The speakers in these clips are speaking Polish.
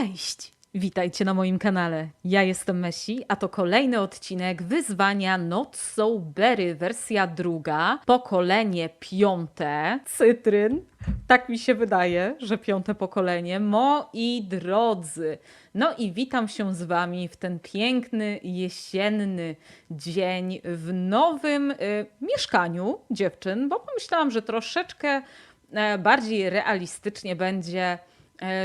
Cześć! Witajcie na moim kanale. Ja jestem Messi, a to kolejny odcinek wyzwania Not So Berry, wersja druga, pokolenie piąte, cytryn. Tak mi się wydaje, że piąte pokolenie. Moi drodzy, no i witam się z Wami w ten piękny, jesienny dzień w nowym y, mieszkaniu dziewczyn, bo pomyślałam, że troszeczkę e, bardziej realistycznie będzie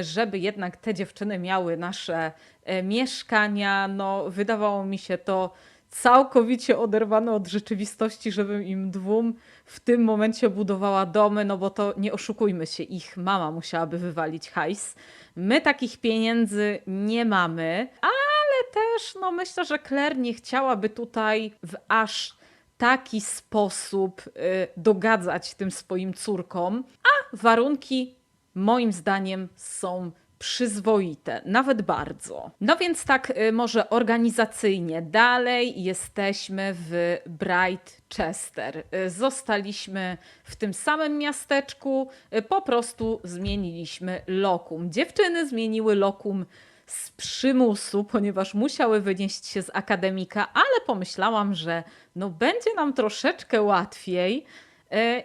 żeby jednak te dziewczyny miały nasze e, mieszkania. No, wydawało mi się to całkowicie oderwane od rzeczywistości, żebym im dwóm w tym momencie budowała domy, no bo to nie oszukujmy się, ich mama musiałaby wywalić hajs. My takich pieniędzy nie mamy, ale też no myślę, że Claire nie chciałaby tutaj w aż taki sposób y, dogadzać tym swoim córkom, a warunki moim zdaniem są przyzwoite, nawet bardzo. No więc tak y, może organizacyjnie dalej jesteśmy w Brightchester. Y, Zostaliśmy w tym samym miasteczku, y, po prostu zmieniliśmy lokum. Dziewczyny zmieniły lokum z przymusu, ponieważ musiały wynieść się z akademika, ale pomyślałam, że no będzie nam troszeczkę łatwiej,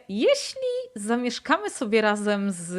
jeśli zamieszkamy sobie razem z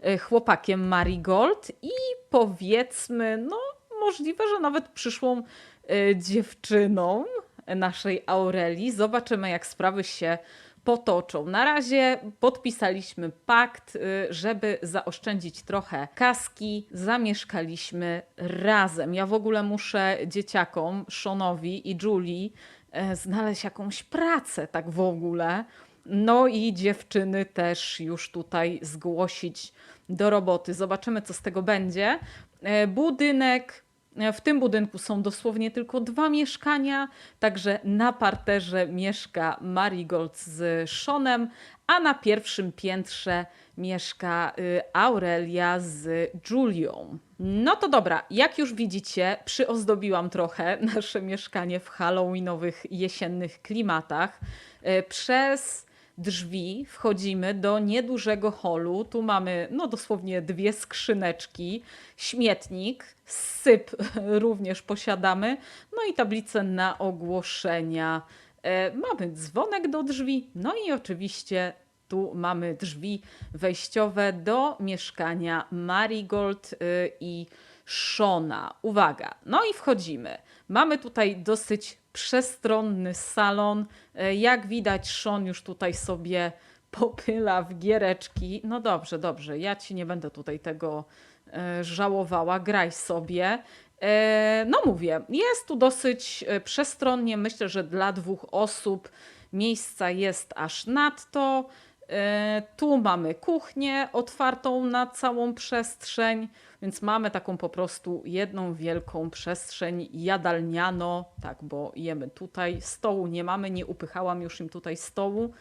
e, chłopakiem Marigold i powiedzmy, no możliwe, że nawet przyszłą e, dziewczyną naszej Aurelii. Zobaczymy, jak sprawy się potoczą. Na razie podpisaliśmy pakt, y, żeby zaoszczędzić trochę kaski. Zamieszkaliśmy razem. Ja w ogóle muszę dzieciakom, Seanowi i Julie, e, znaleźć jakąś pracę, tak w ogóle. No i dziewczyny też już tutaj zgłosić do roboty. Zobaczymy, co z tego będzie. E, Budynek w tym budynku są dosłownie tylko dwa mieszkania, także na parterze mieszka Marigold z Seanem, a na pierwszym piętrze mieszka y, Aurelia z Julią. No to dobra, jak już widzicie, przyozdobiłam trochę nasze mieszkanie w halloweenowych jesiennych klimatach. Y, Przez drzwi wchodzimy do niedużego holu. Tu mamy no dosłownie dwie skrzyneczki, śmietnik, syp również posiadamy, no i tablicę na ogłoszenia. E, mamy dzwonek do drzwi, no i oczywiście tu mamy drzwi wejściowe do mieszkania Marigold y, i Shona. Uwaga, no i wchodzimy. Mamy tutaj dosyć przestronny salon. E, Jak widać, Sean już tutaj sobie popyla w giereczki. No dobrze, dobrze, ja ci nie będę tutaj tego e, żałowała, graj sobie. E, No mówię, jest tu dosyć przestronnie. Myślę, że dla dwóch osób miejsca jest aż nadto. E, Tu mamy kuchnię otwartą na całą przestrzeń, więc mamy taką po prostu jedną wielką przestrzeń jadalniano, tak, bo jemy tutaj. Stołu nie mamy, nie upychałam już im tutaj stołu.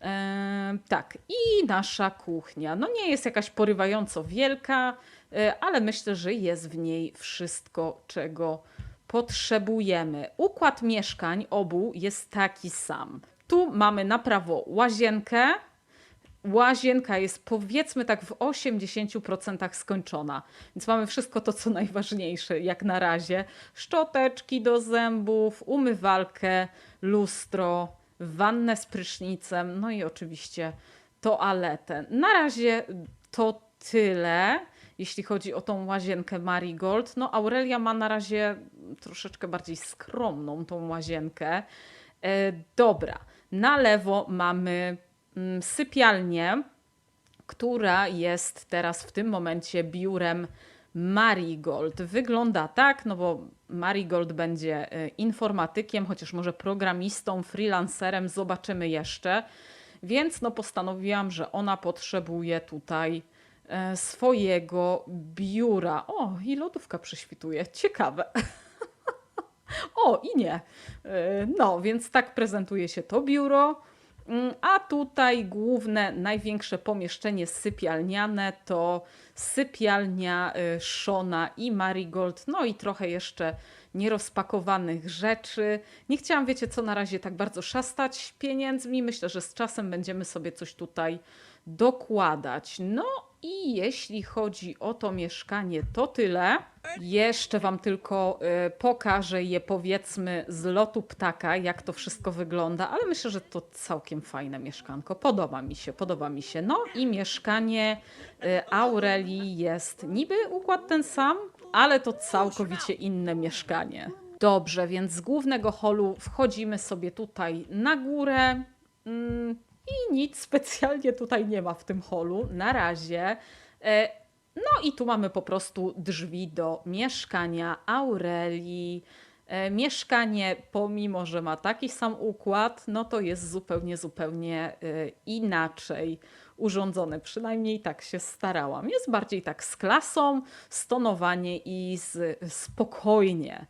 E, tak, i nasza kuchnia. No nie jest jakaś porywająco wielka, e, ale myślę, że jest w niej wszystko, czego potrzebujemy. Układ mieszkań obu jest taki sam. Tu mamy na prawo łazienkę. Łazienka jest powiedzmy tak w 80% skończona, więc mamy wszystko to, co najważniejsze jak na razie. Szczoteczki do zębów, umywalkę, lustro, wannę z prysznicem, no i oczywiście toaletę. Na razie to tyle, jeśli chodzi o tą łazienkę Marigold. No Aurelia ma na razie troszeczkę bardziej skromną tą łazienkę. E, dobra, na lewo mamy mm, sypialnię, która jest teraz w tym momencie biurem Marigold. Wygląda tak, no bo Marigold będzie y, informatykiem, chociaż może programistą, freelancerem, zobaczymy jeszcze. Więc no postanowiłam, że ona potrzebuje tutaj e, swojego biura. O, i lodówka prześwituje. Ciekawe. O, i nie. E, No, więc tak prezentuje się to biuro. Mm, A tutaj główne, największe pomieszczenie sypialniane to sypialnia y, Shona i Marigold, no i trochę jeszcze nierozpakowanych rzeczy. Nie chciałam, wiecie co, na razie tak bardzo szastać pieniędzmi. Myślę, że z czasem będziemy sobie coś tutaj dokładać. No i jeśli chodzi o to mieszkanie, to tyle. Jeszcze Wam tylko y, pokażę je powiedzmy z lotu ptaka, jak to wszystko wygląda, ale myślę, że to całkiem fajne mieszkanko. Podoba mi się, podoba mi się. No i mieszkanie y, Aurelii jest niby układ ten sam, ale to całkowicie inne mieszkanie. Dobrze, więc z głównego holu wchodzimy sobie tutaj na górę. Mm, I nic specjalnie tutaj nie ma w tym holu na razie. No i tu mamy po prostu drzwi do mieszkania Aurelii. E, Mieszkanie, pomimo że ma taki sam układ, no to jest zupełnie, zupełnie e, inaczej urządzone. Przynajmniej tak się starałam. Jest bardziej tak z klasą, stonowanie i z, spokojnie.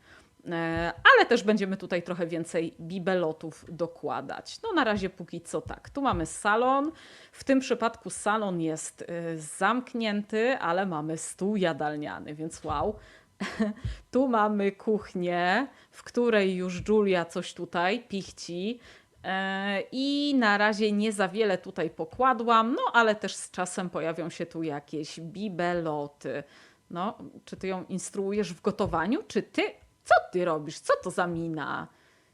E, Ale też będziemy tutaj trochę więcej bibelotów dokładać. No na razie póki co tak. Tu mamy salon. W tym przypadku salon jest e, zamknięty, ale mamy stół jadalniany, więc wow. Tu mamy kuchnię, w której już Julia coś tutaj pichci. E, I na razie nie za wiele tutaj pokładłam, no ale też z czasem pojawią się tu jakieś bibeloty. No, czy ty ją instruujesz w gotowaniu? Czy ty? Co ty robisz? Co to za mina?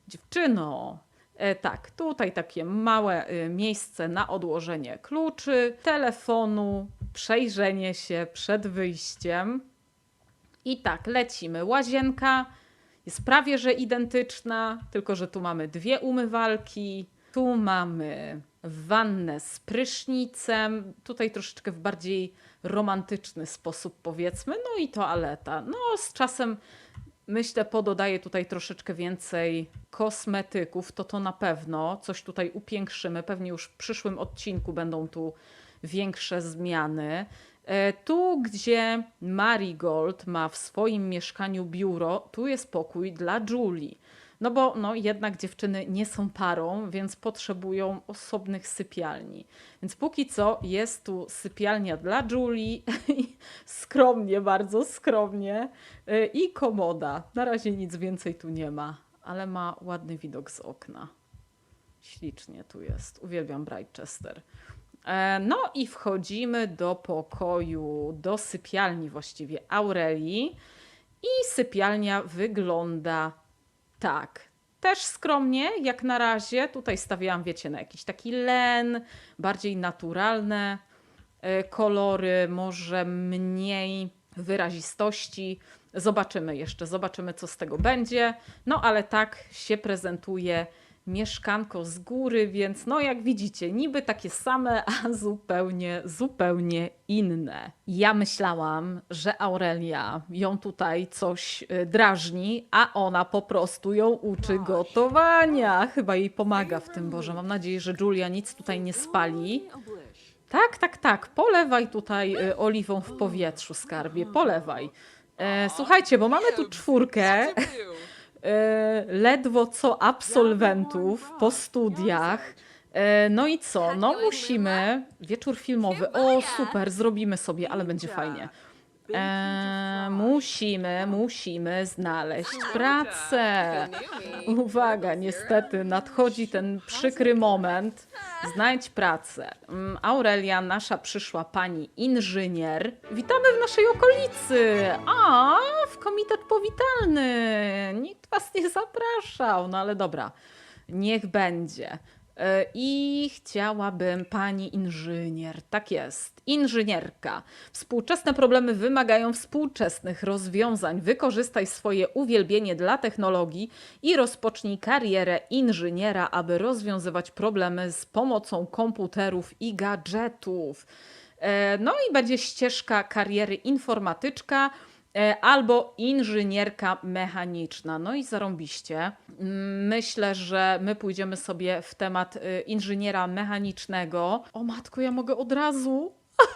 Dziewczyno. E, tak, tutaj takie małe y, miejsce na odłożenie kluczy, telefonu, przejrzenie się przed wyjściem. I tak, lecimy. Łazienka jest prawie że identyczna, tylko że tu mamy dwie umywalki. Tu mamy wannę z prysznicem. Tutaj troszeczkę w bardziej romantyczny sposób, powiedzmy. No i toaleta. No, z czasem myślę, pododaję tutaj troszeczkę więcej kosmetyków. To to na pewno coś tutaj upiększymy. Pewnie już w przyszłym odcinku będą tu większe zmiany. E, Tu, gdzie Marigold ma w swoim mieszkaniu biuro, tu jest pokój dla Julie. No bo no, jednak dziewczyny nie są parą, więc potrzebują osobnych sypialni. Więc póki co jest tu sypialnia dla Julie, skromnie, bardzo skromnie, e, i komoda. Na razie nic więcej tu nie ma, ale ma ładny widok z okna. Ślicznie tu jest. Uwielbiam Brightchester. E, No i wchodzimy do pokoju, do sypialni właściwie Aurelii. I sypialnia wygląda tak. Też skromnie, jak na razie. Tutaj stawiałam, wiecie, na jakiś taki len, bardziej naturalne e, kolory, może mniej wyrazistości. Zobaczymy jeszcze, zobaczymy, co z tego będzie. No ale tak się prezentuje mieszkanko z góry, więc no jak widzicie, niby takie same, a zupełnie, zupełnie inne. Ja myślałam, że Aurelia ją tutaj coś y, drażni, a ona po prostu ją uczy gotowania. Chyba jej pomaga w tym, Boże. Mam nadzieję, że Julia nic tutaj nie spali. Tak, tak, tak. Polewaj tutaj y, oliwą w powietrzu, skarbie. Polewaj. E, słuchajcie, bo mamy tu czwórkę ledwo co absolwentów po studiach. E, no i co? No musimy. Wieczór filmowy. O, super, zrobimy sobie, ale będzie fajnie. E, musimy, musimy znaleźć pracę. Uwaga, niestety nadchodzi ten przykry moment. Znajdź pracę. Mm, Aurelia, nasza przyszła pani inżynier. Witamy w naszej okolicy. A, w komitet powitalny. Nikt was nie zapraszał, no ale dobra, niech będzie. E, I chciałabym pani inżynier. Tak jest, inżynierka. Współczesne problemy wymagają współczesnych rozwiązań. Wykorzystaj swoje uwielbienie dla technologii i rozpocznij karierę inżyniera, aby rozwiązywać problemy z pomocą komputerów i gadżetów. E, No i będzie ścieżka kariery informatyczka albo inżynierka mechaniczna. No i zarąbiście. Mm, Myślę, że my pójdziemy sobie w temat y, inżyniera mechanicznego. O matko, ja mogę od razu.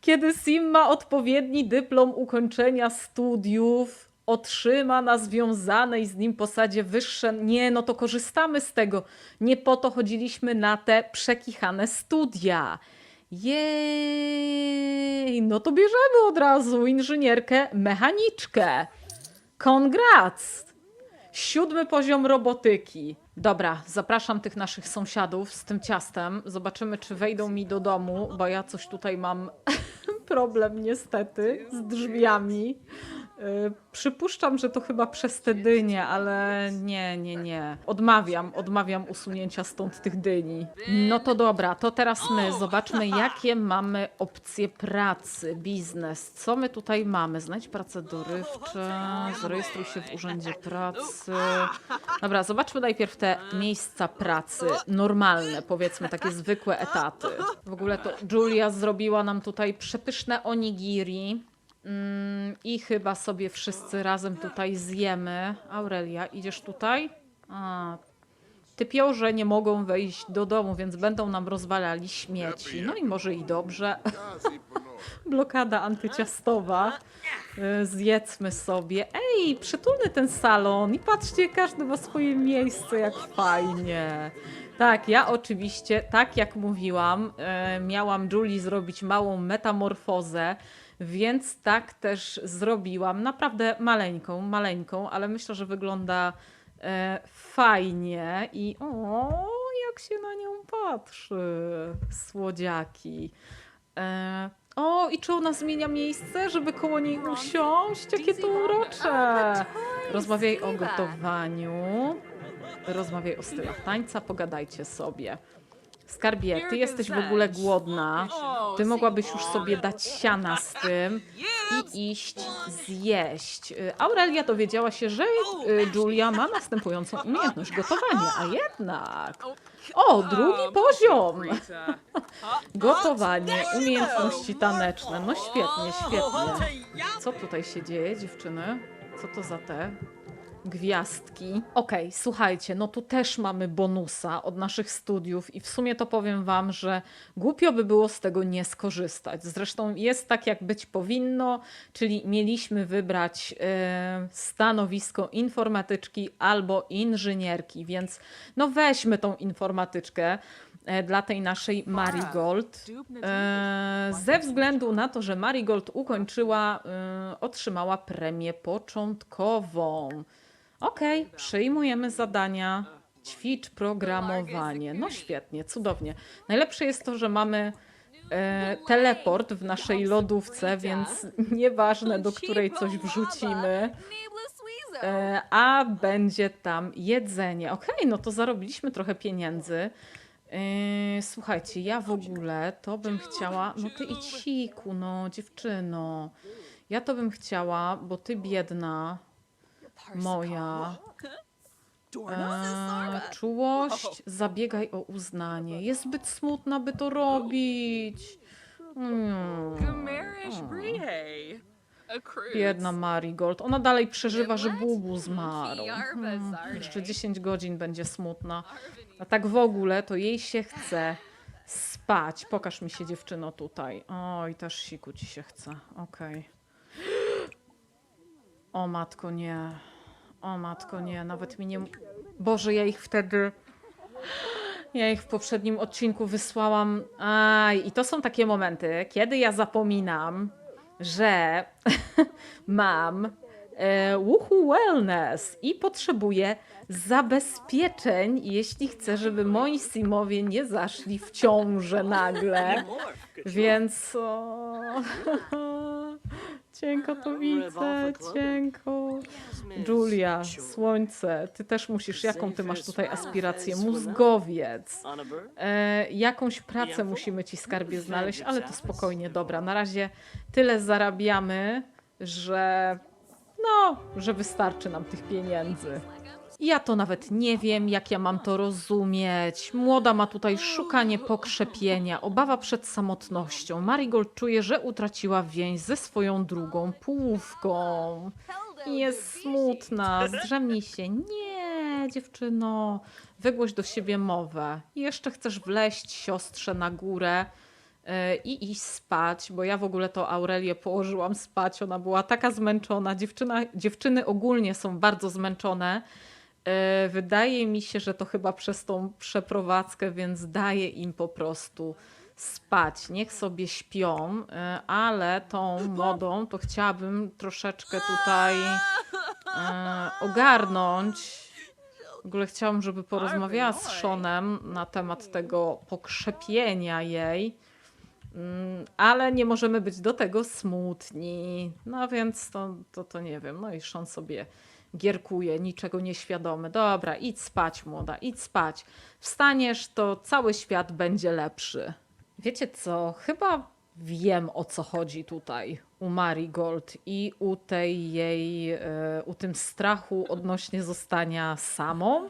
Kiedy Sim ma odpowiedni dyplom ukończenia studiów, otrzyma na związanej z nim posadzie wyższe. Nie, no to korzystamy z tego. Nie po to chodziliśmy na te przekichane studia. Jej, no to bierzemy od razu inżynierkę mechaniczkę. Kongrats! Siódmy poziom robotyki. Dobra, zapraszam tych naszych sąsiadów z tym ciastem. Zobaczymy, czy wejdą mi do domu, bo ja coś tutaj mam problem niestety z drzwiami. Y, Przypuszczam, że to chyba przez te dynie, ale nie, nie, nie. Odmawiam, odmawiam usunięcia stąd tych dyni. No to dobra, to teraz my zobaczmy, jakie mamy opcje pracy, biznes. Co my tutaj mamy? Znajdź pracę dorywcze, zarejestruj się w urzędzie pracy. Dobra, zobaczmy najpierw te miejsca pracy normalne, powiedzmy takie zwykłe etaty. W ogóle to Julia zrobiła nam tutaj przepyszne onigiri. Mm, I chyba sobie wszyscy razem tutaj zjemy. Aurelia, idziesz tutaj? A, typiorze nie mogą wejść do domu, więc będą nam rozwalali śmieci. No i może i dobrze. Blokada antyciastowa. Y, Zjedzmy sobie. Ej, przytulny ten salon. I patrzcie, każdy ma swoje miejsce, jak fajnie. Tak, ja oczywiście, tak jak mówiłam, e, miałam Julii zrobić małą metamorfozę, więc tak też zrobiłam. Naprawdę maleńką, maleńką, ale myślę, że wygląda e, fajnie i o, jak się na nią patrzy. Słodziaki. E, o, i czy ona zmienia miejsce, żeby koło niej usiąść? Jakie to urocze! Rozmawiaj o gotowaniu. Rozmawiaj o stylach tańca, pogadajcie sobie. Skarbie, ty jesteś w ogóle głodna. Ty mogłabyś już sobie dać siana z tym i iść zjeść. Y, Aurelia dowiedziała się, że y, Julia ma następującą umiejętność gotowania, a jednak. O, drugi poziom! Gotowanie, umiejętności taneczne. No świetnie, świetnie. Co tutaj się dzieje, dziewczyny? Co to za te gwiazdki? Okej, słuchajcie, no tu też mamy bonusa od naszych studiów i w sumie to powiem wam, że głupio by było z tego nie skorzystać. Zresztą jest tak, jak być powinno, czyli mieliśmy wybrać e, stanowisko informatyczki albo inżynierki, więc no weźmy tą informatyczkę e, dla tej naszej Marigold. E, ze względu na to, że Marigold ukończyła, e, otrzymała premię początkową. Okej, przyjmujemy zadania. Ćwicz programowanie. No świetnie, cudownie. Najlepsze jest to, że mamy e, teleport w naszej lodówce, więc nieważne do której coś wrzucimy, e, a będzie tam jedzenie. Okej, no to zarobiliśmy trochę pieniędzy. E, słuchajcie, ja w ogóle to bym chciała. No ty i ciku, no dziewczyno. Ja to bym chciała, bo ty biedna moja. E, czułość, zabiegaj o uznanie. Jest zbyt smutna, by to robić. Mm. Biedna Marigold. Ona dalej przeżywa, że Bubu zmarł. Hmm. Jeszcze 10 godzin będzie smutna. A tak w ogóle to jej się chce spać. Pokaż mi się dziewczyno tutaj. Oj, też siku ci się chce. Okej. O matko, nie. O matko, nie. Nawet mi nie... Boże, ja ich wtedy... Ja ich w poprzednim odcinku wysłałam. Aj, i to są takie momenty, kiedy ja zapominam, że mam e, Woohoo Wellness i potrzebuję zabezpieczeń, jeśli chcę, żeby moi simowie nie zaszli w ciążę nagle. Więc o, cienko to widzę, cienko. Julia, słońce, ty też musisz, jaką ty masz tutaj aspirację? Mózgowiec. E, jakąś pracę musimy ci skarbie znaleźć, ale to spokojnie, dobra. Na razie tyle zarabiamy, że no, że wystarczy nam tych pieniędzy. Ja to nawet nie wiem, jak ja mam to rozumieć. Młoda ma tutaj szukanie pokrzepienia, obawa przed samotnością. Marigold czuje, że utraciła więź ze swoją drugą połówką. Jest smutna, zdrzemnij się. Nie, dziewczyno, wygłoś do siebie mowę. Jeszcze chcesz wleść siostrze na górę e, i iść spać, bo ja w ogóle to Aurelię położyłam spać. Ona była taka zmęczona. Dziewczyna, dziewczyny ogólnie są bardzo zmęczone. E, Wydaje mi się, że to chyba przez tą przeprowadzkę, więc daję im po prostu spać. Niech sobie śpią, e, ale tą modą to chciałabym troszeczkę tutaj e, ogarnąć. W ogóle chciałam, żeby porozmawiała z Seanem na temat tego pokrzepienia jej, Mm, ale nie możemy być do tego smutni. No więc to, to, to nie wiem. No i Sean sobie gierkuje, niczego nieświadomy. Dobra, idź spać, młoda, idź spać. Wstaniesz, to cały świat będzie lepszy. Wiecie co? Chyba wiem o co chodzi tutaj u Marigold i u tej jej, e, u tym strachu odnośnie zostania samą.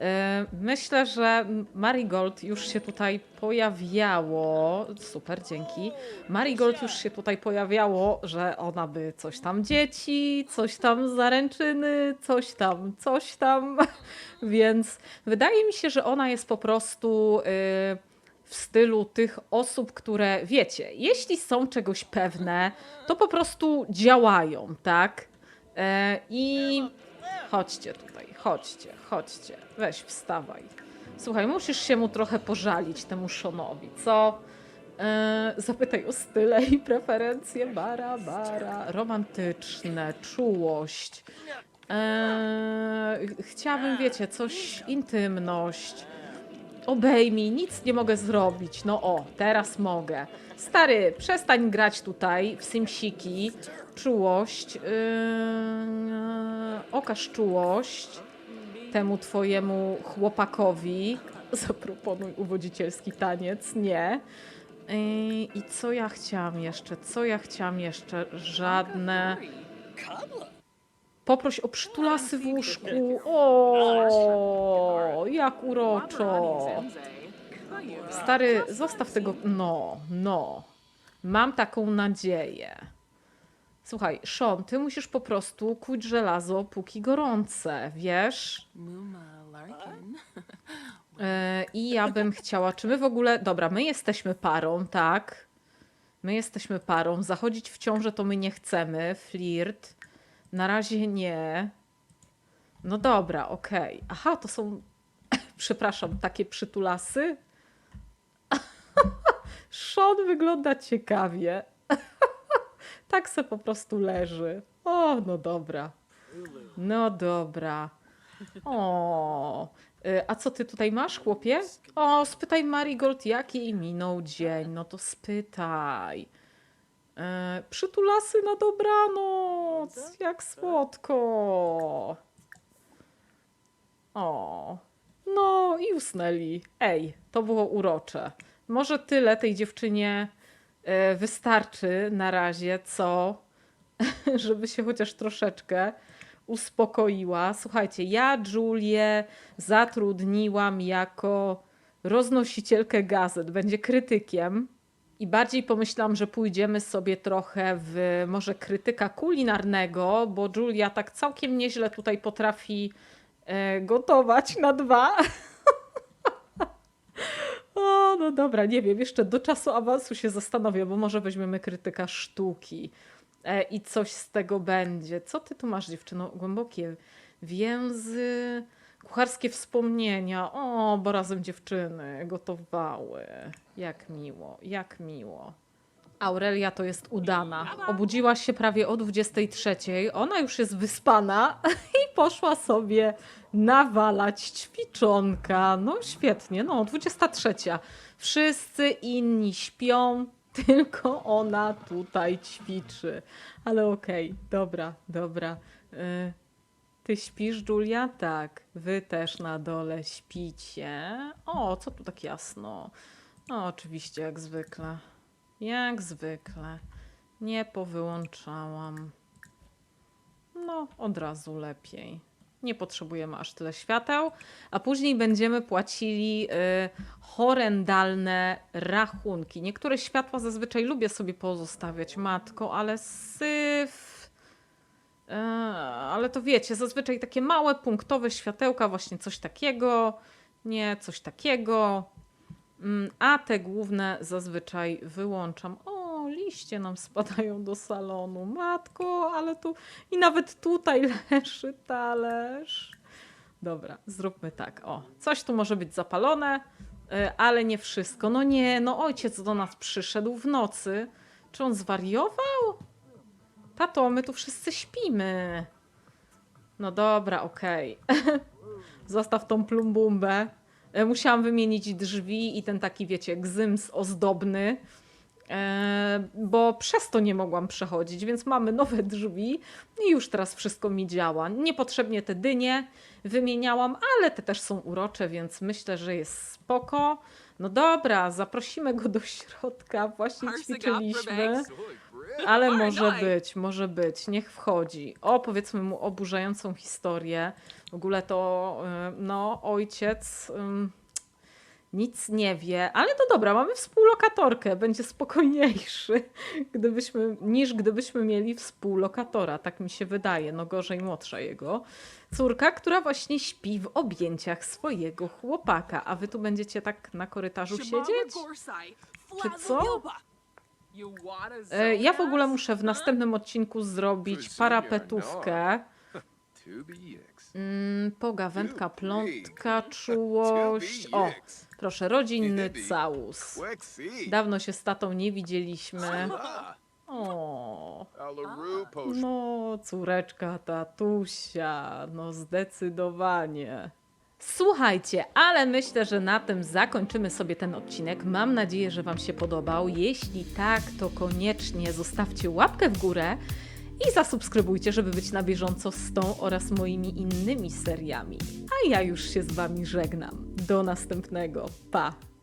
E, Myślę, że Marigold już się tutaj pojawiało. Super, dzięki. Marigold już się tutaj pojawiało, że ona by coś tam dzieci, coś tam zaręczyny, coś tam, coś tam. Więc wydaje mi się, że ona jest po prostu y, w stylu tych osób, które wiecie, jeśli są czegoś pewne, to po prostu działają, tak? E, I chodźcie tutaj, chodźcie, chodźcie. Weź, wstawaj. Słuchaj, musisz się mu trochę pożalić, temu Szonowi, co? E, zapytaj o style i preferencje. Bara, bara. Romantyczne, czułość. E, chciałabym, wiecie, coś, intymność. Obejmij, nic nie mogę zrobić. No o, teraz mogę. Stary, przestań grać tutaj w simsiki. Czułość. Yy, okaż czułość temu twojemu chłopakowi. Zaproponuj uwodzicielski taniec. Nie. Yy, I co ja chciałam jeszcze? Co ja chciałam jeszcze? Żadne. Poproś o przytulasy w łóżku. O, jak uroczo. Stary, zostaw tego. No, no. Mam taką nadzieję. Słuchaj, Sean, ty musisz po prostu kuć żelazo, póki gorące, wiesz? E, I ja bym chciała, czy my w ogóle. Dobra, my jesteśmy parą, tak? My jesteśmy parą. Zachodzić w ciążę to my nie chcemy. Flirt. Na razie nie. No dobra, okej. Aha, to są. Przepraszam, takie przytulasy? Sean wygląda ciekawie. tak se po prostu leży. O, no dobra. No dobra. O, y, a co ty tutaj masz, chłopie? O, spytaj Marigold, jaki minął dzień. No to spytaj. E, przytulasy na dobranoc. Jak słodko. O, no i usnęli. Ej, to było urocze. Może tyle tej dziewczynie e, wystarczy na razie, co żeby się chociaż troszeczkę uspokoiła. Słuchajcie, ja Julię zatrudniłam jako roznosicielkę gazet, będzie krytykiem. I bardziej pomyślałam, że pójdziemy sobie trochę w może krytyka kulinarnego, bo Julia tak całkiem nieźle tutaj potrafi e, gotować na dwa. o, no dobra, nie wiem, jeszcze do czasu awansu się zastanowię, bo może weźmiemy krytyka sztuki e, i coś z tego będzie. Co ty tu masz, dziewczyno? Głębokie więzy, kucharskie wspomnienia. O, bo razem dziewczyny gotowały. Jak miło, jak miło. Aurelia to jest udana. Obudziła się prawie o 23. Ona już jest wyspana i poszła sobie nawalać ćwiczonka. No świetnie, no 23. Wszyscy inni śpią, tylko ona tutaj ćwiczy. Ale okej, dobra, dobra. Y, Ty śpisz, Julia? Tak. Wy też na dole śpicie. O, co tu tak jasno? No, oczywiście, jak zwykle. Jak zwykle. Nie powyłączałam. No, od razu lepiej. Nie potrzebujemy aż tyle świateł, a później będziemy płacili y, horrendalne rachunki. Niektóre światła zazwyczaj lubię sobie pozostawiać, matko, ale syf. E, ale to wiecie, zazwyczaj takie małe punktowe światełka, właśnie coś takiego, nie coś takiego. Mm, A te główne zazwyczaj wyłączam. O, liście nam spadają do salonu. Matko, ale tu i nawet tutaj leży talerz. Dobra, zróbmy tak. O, coś tu może być zapalone, y, ale nie wszystko. No nie, no ojciec do nas przyszedł w nocy. Czy on zwariował? Tato, my tu wszyscy śpimy. No dobra, okej. Zostaw tą plumbumbę. E, Musiałam wymienić drzwi i ten taki, wiecie, gzyms ozdobny, e, bo przez to nie mogłam przechodzić, więc mamy nowe drzwi i już teraz wszystko mi działa. Niepotrzebnie te dynie wymieniałam, ale te też są urocze, więc myślę, że jest spoko. No dobra, zaprosimy go do środka. Właśnie ćwiczyliśmy. Ale może być, może być, niech wchodzi. Opowiedzmy mu oburzającą historię. W ogóle to, y, no, ojciec nic nie wie, ale to dobra, mamy współlokatorkę, będzie spokojniejszy gdybyśmy, niż gdybyśmy mieli współlokatora, tak mi się wydaje. No gorzej młodsza jego córka, która właśnie śpi w objęciach swojego chłopaka, a wy tu będziecie tak na korytarzu siedzieć? Czy co? E, Ja w ogóle muszę w następnym odcinku zrobić parapetówkę. Mm, pogawędka, plątka, czułość. O, proszę, rodzinny całus. Dawno się z tatą nie widzieliśmy. O, no, córeczka tatusia, no zdecydowanie. Słuchajcie, ale myślę, że na tym zakończymy sobie ten odcinek. Mam nadzieję, że Wam się podobał. Jeśli tak, to koniecznie zostawcie łapkę w górę i zasubskrybujcie, żeby być na bieżąco z tą oraz moimi innymi seriami. A ja już się z Wami żegnam. Do następnego. Pa!